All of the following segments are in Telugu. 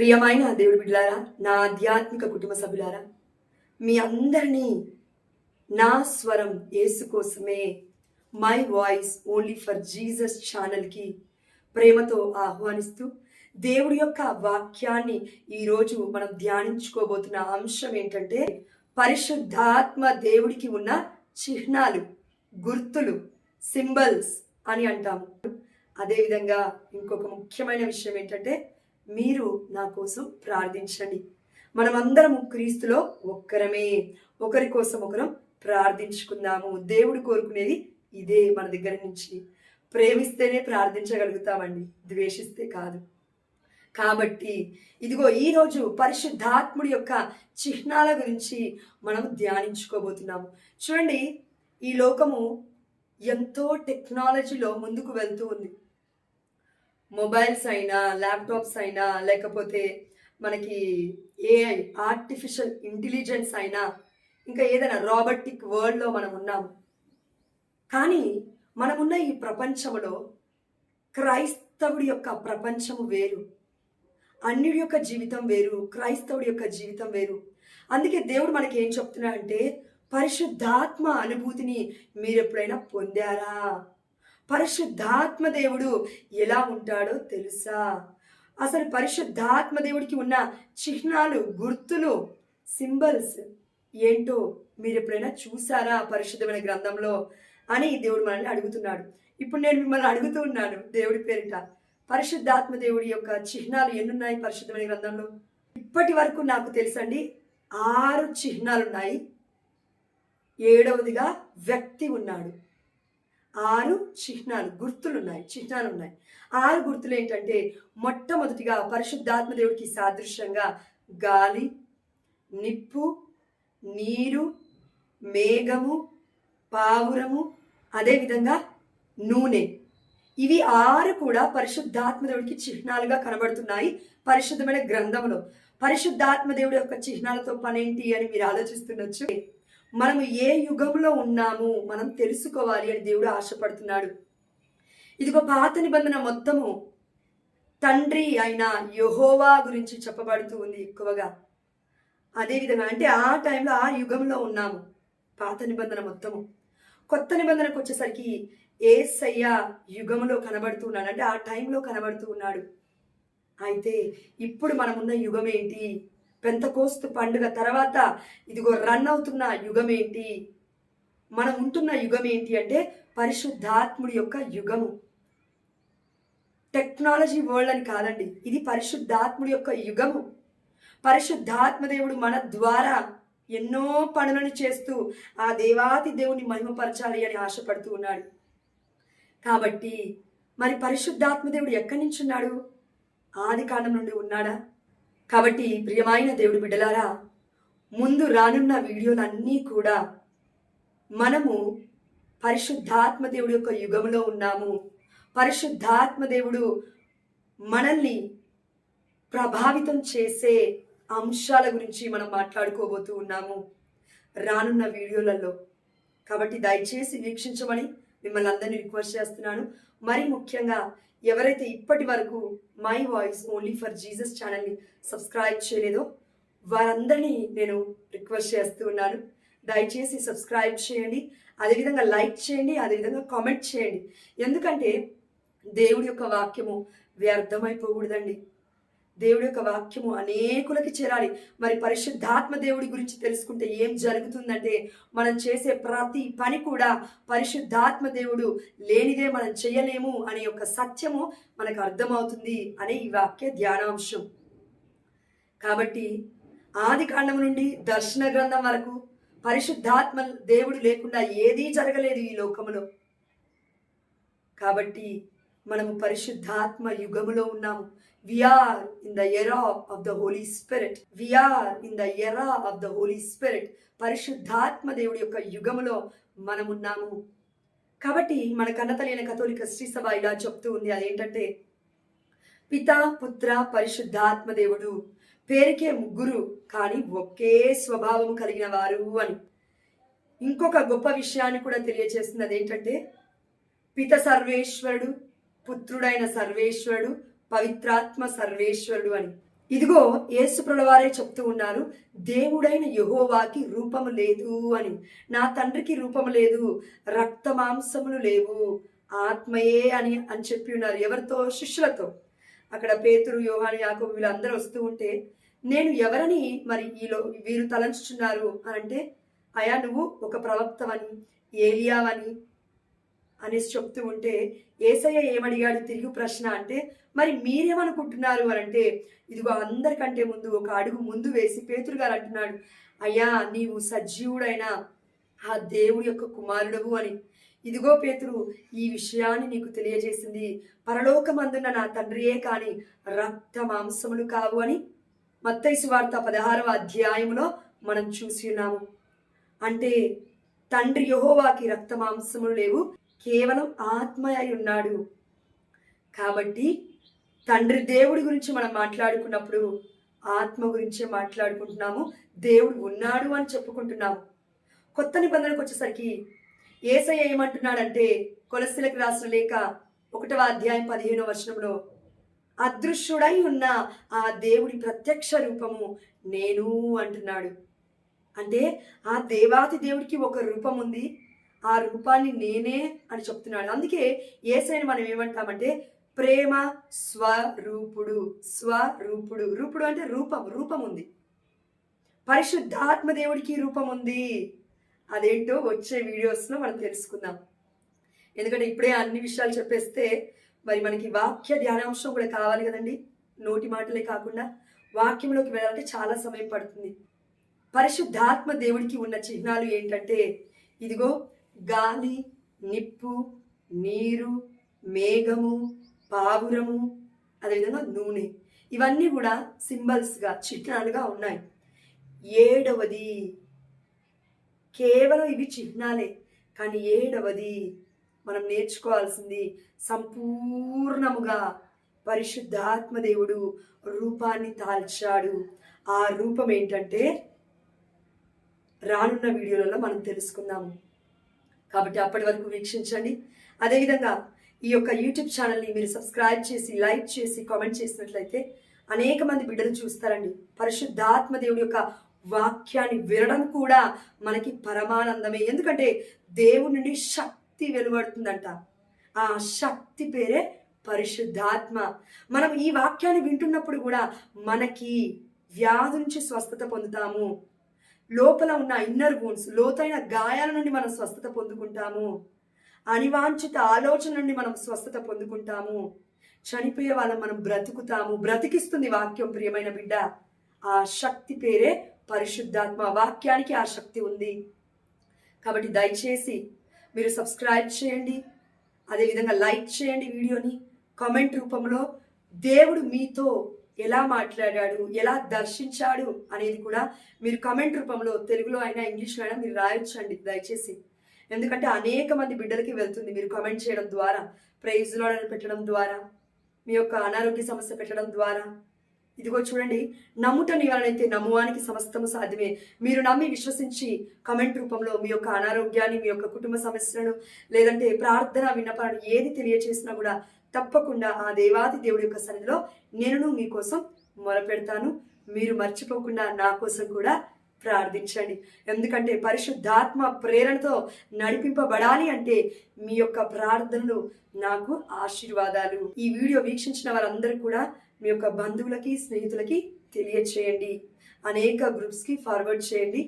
ప్రియమైన దేవుడి బిడ్డలారా నా ఆధ్యాత్మిక కుటుంబ సభ్యులారా మీ అందరినీ నా స్వరం యేసు కోసమే my voice only for Jesus ఛానల్కి ప్రేమతో ఆహ్వానిస్తూ దేవుడి యొక్క వాక్యాన్ని ఈరోజు మనం ధ్యానించుకోబోతున్న అంశం ఏంటంటే పరిశుద్ధాత్మ దేవుడికి ఉన్న చిహ్నాలు గుర్తులు సింబల్స్ అని అంటాము. అదేవిధంగా ఇంకొక ముఖ్యమైన విషయం ఏంటంటే మీరు నా కోసం ప్రార్థించండి. మనమందరం క్రీస్తులో ఒక్కరమే. ఒకరి కోసం ఒకరం ప్రార్థించుకుందాము. దేవుడు కోరుకునేది ఇదే మన దగ్గర నుంచి. ప్రేమిస్తేనే ప్రార్థించగలుగుతామండి. ద్వేషిస్తే కాదు. కాబట్టి ఇదిగో ఈరోజు పరిశుద్ధాత్ముడి యొక్క చిహ్నాల గురించి మనం ధ్యానించుకోబోతున్నాము. చూడండి ఈ లోకము ఎంతో టెక్నాలజీలో ముందుకు వెళ్తూ ఉంది. మొబైల్స్ అయినా ల్యాప్టాప్స్ అయినా లేకపోతే మనకి ఏఐ ఆర్టిఫిషియల్ ఇంటెలిజెన్స్ అయినా ఇంకా ఏదైనా రాబర్టిక్ వరల్డ్లో మనం ఉన్నాము కానీ మనమున్న ఈ ప్రపంచంలో క్రైస్తవుడి యొక్క ప్రపంచము వేరు. అన్యుడి యొక్క జీవితం వేరు క్రైస్తవుడి యొక్క జీవితం వేరు. అందుకే దేవుడు మనకి ఏం చెప్తున్నా అంటే పరిశుద్ధాత్మ అనుభూతిని మీరు ఎప్పుడైనా పొందారా? పరిశుద్ధాత్మ దేవుడు ఎలా ఉంటాడో తెలుసా? అసలు పరిశుద్ధాత్మ దేవుడికి ఉన్న చిహ్నాలు గుర్తులు సింబల్స్ ఏంటో మీరు ఎప్పుడైనా చూసారా పరిశుద్ధమైన గ్రంథంలో అని దేవుడు మనల్ని అడుగుతున్నాడు. ఇప్పుడు నేను మిమ్మల్ని అడుగుతూ ఉన్నాను దేవుడి పేరిట. పరిశుద్ధాత్మ దేవుడి యొక్క చిహ్నాలు ఎన్నున్నాయి పరిశుద్ధమైన గ్రంథంలో? ఇప్పటి వరకు నాకు తెలుసండి ఆరు చిహ్నాలు ఉన్నాయి ఏడవదిగా వ్యక్తి ఉన్నాడు. ఆరు చిహ్నాలు గుర్తులు ఉన్నాయి చిహ్నాలు ఉన్నాయి ఆరు గుర్తులు ఏంటంటే మొట్టమొదటిగా పరిశుద్ధాత్మ దేవుడికి సాదృశ్యంగా గాలి నిప్పు నీరు మేఘము పావురము అదేవిధంగా నూనె. ఇవి ఆరు కూడా పరిశుద్ధాత్మ దేవుడికి చిహ్నాలుగా కనబడుతున్నాయి పరిశుద్ధమైన గ్రంథంలో పరిశుద్ధాత్మ దేవుడి యొక్క చిహ్నాలతో పనేంటి అని మీరు ఆలోచిస్తుండొచ్చు? మనము ఏ యుగంలో ఉన్నాము మనం తెలుసుకోవాలి అని దేవుడు ఆశపడుతున్నాడు. ఇదిగో పాత నిబంధన మొత్తము తండ్రి అయిన యహోవా గురించి చెప్పబడుతూ ఉంది ఎక్కువగా. అదేవిధంగా అంటే ఆ టైంలో ఆ యుగంలో ఉన్నాము పాత నిబంధన మొత్తము. కొత్త నిబంధనకు వచ్చేసరికి ఏసయ్య యుగంలో కనబడుతున్నాడు అంటే ఆ టైంలో కనబడుతూ ఉన్నాడు. అయితే ఇప్పుడు మనమున్న యుగం ఏంటి? పెంతకోస్తు పండుగ తర్వాత ఇదిగో రన్ అవుతున్న యుగం ఏంటి మనం ఉంటున్న యుగం ఏంటి అంటే పరిశుద్ధాత్ముడి యొక్క యుగము. టెక్నాలజీ వరల్డ్ అని కాదండి ఇది పరిశుద్ధాత్ముడి యొక్క యుగము. పరిశుద్ధాత్మదేవుడు మన ద్వారా ఎన్నో పనులను చేస్తూ ఆ దేవాతి దేవుని మహిమపరచాలి అని ఆశపడుతూ ఉన్నాడు. కాబట్టి మరి పరిశుద్ధాత్మదేవుడు ఎక్కడి నుంచి ఉన్నాడు? ఆది కాండం నుండి ఉన్నాడా? కాబట్టి ప్రియమైన దేవుడి బిడ్డలారా ముందు రానున్న వీడియోలన్నీ కూడా మనము పరిశుద్ధాత్మ దేవుడి యొక్క యుగంలో ఉన్నాము. పరిశుద్ధాత్మ దేవుడు మనల్ని ప్రభావితం చేసే అంశాల గురించి మనం మాట్లాడుకోబోతూ ఉన్నాము రానున్న వీడియోలలో. కాబట్టి దయచేసి వీక్షించమని మిమ్మల్ని అందరినీ రిక్వెస్ట్ చేస్తున్నాను. మరి ముఖ్యంగా ఎవరైతే ఇప్పటి వరకు my voice only for Jesus ఛానల్ని సబ్స్క్రైబ్ చేయలేదో వారందరినీ నేను రిక్వెస్ట్ చేస్తూ ఉన్నాను. దయచేసి సబ్స్క్రైబ్ చేయండి. అదేవిధంగా లైక్ చేయండి అదేవిధంగా కామెంట్ చేయండి. ఎందుకంటే దేవుడి యొక్క వాక్యము వ్యర్థమైపోకూడదండి. దేవుడి యొక్క వాక్యము అనేకులకి చేరాలి. మరి పరిశుద్ధాత్మ దేవుడి గురించి తెలుసుకుంటే ఏం జరుగుతుందంటే మనం చేసే ప్రతి పని కూడా పరిశుద్ధాత్మ దేవుడు లేనిదే మనం చేయలేము అనే యొక్క సత్యము మనకు అర్థమవుతుంది అనే ఈ వాక్య ధ్యానాంశం. కాబట్టి ఆది కాండం నుండి దర్శన గ్రంథం వరకు పరిశుద్ధాత్మ దేవుడు లేకుండా ఏదీ జరగలేదు ఈ లోకములో. కాబట్టి మనము పరిశుద్ధాత్మ యుగములో ఉన్నాము. We are in the era of the holy spirit we are in the era of the holy spirit పరిశుద్ధాత్మ దేవుడి యొక్క యుగములో మనమున్నాము. కాబట్టి మన కన్నతలైన కథోలిక శ్రీసభ ఇలా చెప్తూ ఉంది. అదేంటంటే పితా పుత్ర పరిశుద్ధాత్మ దేవుడు పేరుకే ముగ్గురు కానీ ఒకే స్వభావము కలిగిన వారు అని. ఇంకొక గొప్ప విషయాన్ని కూడా తెలియజేస్తుంది అదేంటంటే పిత సర్వేశ్వరుడు పుత్రుడైన సర్వేశ్వరుడు పవిత్రాత్మ సర్వేశ్వరుడు అని. ఇదిగో యేసుప్రలవారే చెప్తూ ఉన్నారు దేవుడైన యహోవాకి రూపము లేదు అని. నా తండ్రికి రూపము లేదు రక్త మాంసములు లేవు ఆత్మయే అని అని చెప్పి ఉన్నారు ఎవరితో? శిష్యులతో. అక్కడ పేతురు యోహాను యాకోబు వీళ్ళందరూ వస్తూ ఉంటే నేను ఎవరని మరి ఈలో వీరు తలంచుచున్నారు? అని అంటే అయా నువ్వు ఒక ప్రవక్తవని ఏలియావని అనేసి చెప్తూ ఉంటే ఏసయ్య ఏమడిగాడు? తిరిగి ప్రశ్న అంటే మరి మీరేమనుకుంటున్నారు? అని అంటే ఇదిగో అందరికంటే ముందు ఒక అడుగు ముందు వేసి పేతురు గారు అంటున్నాడు అయ్యా నీవు సజీవుడైన ఆ దేవుడి యొక్క కుమారుడవు అని. ఇదిగో పేతురు ఈ విషయాన్ని నీకు తెలియజేసింది పరలోకమందున్న నా తండ్రియే కాని రక్త మాంసములు కావు అని మత్తైసు వార్త పదహారవ అధ్యాయంలో మనం చూసి ఉన్నాము. అంటే తండ్రి యహోవాకి రక్త మాంసములు లేవు కేవలం ఆత్మ అయి ఉన్నాడు. కాబట్టి తండ్రి దేవుడి గురించి మనం మాట్లాడుకున్నప్పుడు ఆత్మ గురించే మాట్లాడుకుంటున్నాము. దేవుడు ఉన్నాడు అని చెప్పుకుంటున్నాము. కొత్త నిబంధనకు వచ్చేసరికి ఏసయ్య ఏమంటున్నాడంటే కొలసిలకు రాసిన లేక ఒకటవ అధ్యాయం పదిహేనవ వచనంలో అదృశ్యుడై ఉన్న ఆ దేవుడి ప్రత్యక్ష రూపము నేను అంటున్నాడు. అంటే ఆ దేవాతి దేవుడికి ఒక రూపం ఉంది. ఆ రూపాన్ని నేనే అని చెప్తున్నాడు. అందుకే ఏసైని మనం ఏమంటామంటే ప్రేమ స్వరూపుడు స్వరూపుడు. రూపుడు అంటే రూపం రూపం ఉంది. పరిశుద్ధాత్మ దేవుడికి రూపం ఉంది. అదేంటో వచ్చే వీడియోస్లో మనం తెలుసుకుందాం. ఎందుకంటే ఇప్పుడే అన్ని విషయాలు చెప్పేస్తే మరి మనకి వాక్య ధ్యానాంశం కూడా కావాలి కదండి. నోటి మాటలే కాకుండా వాక్యంలోకి వెళ్ళాలంటే చాలా సమయం పడుతుంది. పరిశుద్ధాత్మ దేవుడికి ఉన్న చిహ్నాలు ఏంటంటే ఇదిగో గాలి నిప్పు నీరు మేఘము పావురము అదేవిధంగా నూనె. ఇవన్నీ కూడా సింబల్స్గా చిహ్నాలుగా ఉన్నాయి. ఏడవది కేవలం ఇవి చిహ్నాలే కానీ ఏడవది మనం నేర్చుకోవాల్సింది సంపూర్ణముగా పరిశుద్ధాత్మదేవుడు రూపాన్ని తాల్చాడు. ఆ రూపం ఏంటంటే రానున్న వీడియోలలో మనం తెలుసుకుందాము. కాబట్టి అప్పటి వరకు వీక్షించండి. అదేవిధంగా ఈ యొక్క యూట్యూబ్ ఛానల్ని మీరు సబ్స్క్రైబ్ చేసి లైక్ చేసి కామెంట్ చేసినట్లయితే అనేక మంది బిడ్డలు చూస్తారండి. పరిశుద్ధాత్మ దేవుడి యొక్క వాక్యాన్ని వినడం కూడా మనకి పరమానందమే. ఎందుకంటే దేవుడి నుండి శక్తి వెలువడుతుందంట. ఆ శక్తి పేరే పరిశుద్ధాత్మ. మనం ఈ వాక్యాన్ని వింటున్నప్పుడు కూడా మనకి వ్యాధి నుంచి స్వస్థత పొందుతాము. లోపల ఉన్న ఇన్నర్ వూన్స్ లోతైన గాయాల నుండి మనం స్వస్థత పొందుకుంటాము. అనివాంఛిత ఆలోచన నుండి మనం స్వస్థత పొందుకుంటాము. చనిపోయే వాళ్ళం మనం బ్రతుకుతాము. బ్రతికిస్తుంది వాక్యం ప్రియమైన బిడ్డ. ఆ శక్తి పేరే పరిశుద్ధాత్మ. వాక్యానికి ఆ శక్తి ఉంది. కాబట్టి దయచేసి మీరు సబ్స్క్రైబ్ చేయండి. అదేవిధంగా లైక్ చేయండి వీడియోని. కామెంట్ రూపంలో దేవుడు మీతో ఎలా మాట్లాడాడు ఎలా దర్శించాడు అనేది కూడా మీరు కమెంట్ రూపంలో తెలుగులో అయినా ఇంగ్లీష్లో అయినా మీరు రాయొచ్చండి దయచేసి. ఎందుకంటే అనేక మంది బిడ్డలకి వెళ్తుంది మీరు కమెంట్ చేయడం ద్వారా ప్రైజ్లో పెట్టడం ద్వారా మీ యొక్క అనారోగ్య సమస్య పెట్టడం ద్వారా. ఇదిగో చూడండి నమ్ముట నివారణైతే నమ్మువానికి సమస్తము సాధ్యమే మీరు నమ్మి విశ్వసించి కమెంట్ రూపంలో మీ యొక్క అనారోగ్యాన్ని మీ యొక్క కుటుంబ సమస్యలను లేదంటే ప్రార్థన విన్నపాలను ఏది తెలియచేసినా కూడా తప్పకుండా ఆ దేవాది దేవుడి యొక్క సన్నిధిలో నేను మీకోసం మొరపెడతాను. మీరు మర్చిపోకుండా నా కోసం కూడా ప్రార్థించండి. ఎందుకంటే పరిశుద్ధాత్మ ప్రేరణతో నడిపింపబడాలి అంటే మీ యొక్క ప్రార్థనలు నాకు ఆశీర్వాదాలు. ఈ వీడియో వీక్షించిన వారందరూ కూడా మీ యొక్క బంధువులకి స్నేహితులకి తెలియచేయండి. అనేక గ్రూప్స్కి ఫార్వర్డ్ చేయండి.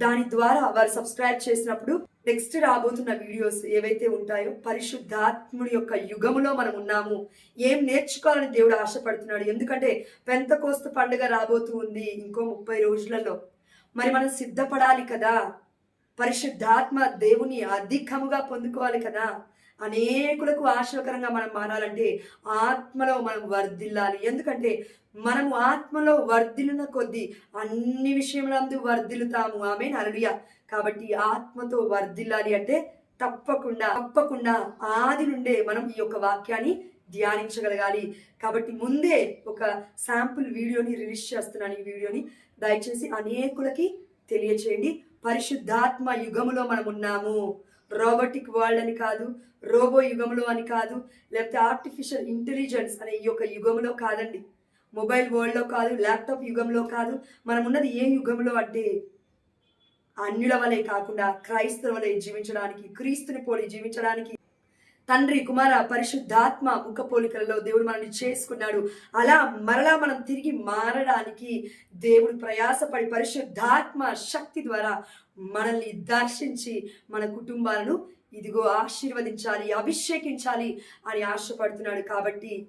దాని ద్వారా వారు సబ్స్క్రైబ్ చేసినప్పుడు నెక్స్ట్ రాబోతున్న వీడియోస్ ఏవైతే ఉంటాయో పరిశుద్ధాత్ముడి యొక్క యుగములో మనం ఉన్నాము. ఏం నేర్చుకోవాలని దేవుడు ఆశపడుతున్నాడు? ఎందుకంటే పెంత కోస్త పండుగ రాబోతూ ఉంది ఇంకో ముప్పై రోజులలో. మరి మనం సిద్ధపడాలి కదా? పరిశుద్ధాత్మ దేవుని అధికముగా పొందుకోవాలి కదా? అనేకులకు ఆశకరంగా మనం మారాలంటే ఆత్మలో మనం వర్ధిల్లాలి. ఎందుకంటే మనము ఆత్మలో వర్ధిల్లిన కొద్దీ అన్ని విషయములందు వర్ధిల్లుతాము. ఆమె నలుడియ కాబట్టి ఆత్మతో వర్ధిల్లాలి అంటే తప్పకుండా తప్పకుండా ఆది నుండే మనం ఈ యొక్క వాక్యాన్ని ధ్యానించగలగాలి. కాబట్టి ముందే ఒక శాంపుల్ వీడియోని రిలీజ్ చేస్తున్నాను ఈ వీడియోని. దయచేసి అనేకులకి తెలియచేయండి. పరిశుద్ధాత్మ యుగములో మనం ఉన్నాము రోబోటిక్ వరల్డ్ అని కాదు రోబో యుగంలో అని కాదు లేకపోతే ఆర్టిఫిషియల్ ఇంటెలిజెన్స్ అనే ఈ యొక్క యుగంలో కాదండి. మొబైల్ వరల్డ్లో కాదు ల్యాప్టాప్ యుగంలో కాదు మనం ఉన్నది ఏ యుగంలో అంటే అన్యుల వలె కాకుండా క్రైస్తవులే జీవించడానికి క్రీస్తుని పోలి జీవించడానికి తండ్రి కుమార పరిశుద్ధాత్మ ముఖ పోలికలలో దేవుడు మనల్ని చేసుకున్నాడు. అలా మరలా మనం తిరిగి మారడానికి దేవుడు ప్రయాసపడి పరిశుద్ధాత్మ శక్తి ద్వారా మనల్ని దర్శించి మన కుటుంబాలను ఇదిగో ఆశీర్వదించాలి అభిషేకించాలి అని ఆశపడుతున్నాడు. కాబట్టి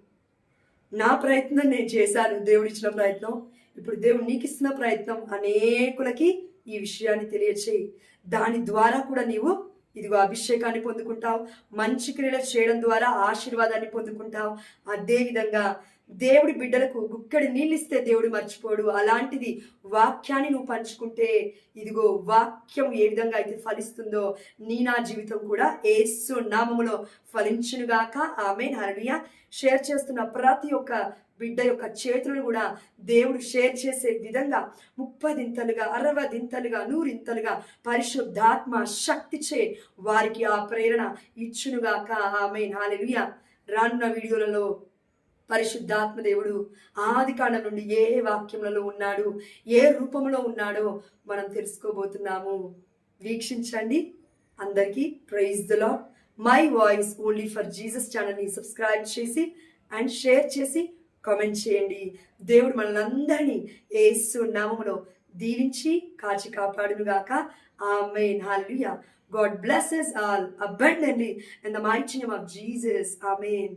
నా ప్రయత్నం నేను చేశాను. దేవుడిచ్చిన ప్రయత్నం. ఇప్పుడు దేవుడు నీకు ఇస్తున్న ప్రయత్నం అనేకులకి ఈ విషయాన్ని తెలియచేయి. దాని ద్వారా కూడా నీవు ఇదిగో అభిషేకాన్ని పొందుకుంటావు మంచి క్రియలు చేయడం ద్వారా ఆశీర్వాదాన్ని పొందుకుంటావు. అదేవిధంగా దేవుడి బిడ్డలకు గుక్కడి నీళ్ళిస్తే దేవుడు మర్చిపోడు. అలాంటిది వాక్యాన్ని నువ్వు పంచుకుంటే ఇదిగో వాక్యం ఏ విధంగా అయితే ఫలిస్తుందో నీ నా జీవితం కూడా ఏసు నామములో ఫలించునుగాక. ఆమె హరణీయ షేర్ చేస్తున్న ప్రతి ఒక్క బిడ్డ యొక్క చేతులను కూడా దేవుడు షేర్ చేసే విధంగా ముప్పదింతలుగా అరవదింతలుగా నూరింతలుగా పరిశుద్ధాత్మ శక్తిచే వారికి ఆ ప్రేరణ ఇచ్చునుగాక. ఆమె హాలెలుయ రానున్న వీడియోలలో పరిశుద్ధాత్మ దేవుడు ఆది కాండం నుండి ఏ వాక్యములలో ఉన్నాడు ఏ రూపంలో ఉన్నాడో మనం తెలుసుకోబోతున్నాము. వీక్షించండి. అందరికీ praise the lord my voice only for Jesus ఛానల్ని సబ్స్క్రైబ్ చేసి అండ్ షేర్ చేసి కామెంట్ చేయండి. దేవుడు మనల్ని అందరినీ ఏసు నామంలో దీవించి కాచి కాపాడుగాక కాపాడునుగాక. ఆమె hallelujah God bless all abundantly and the mighty name of Jesus amen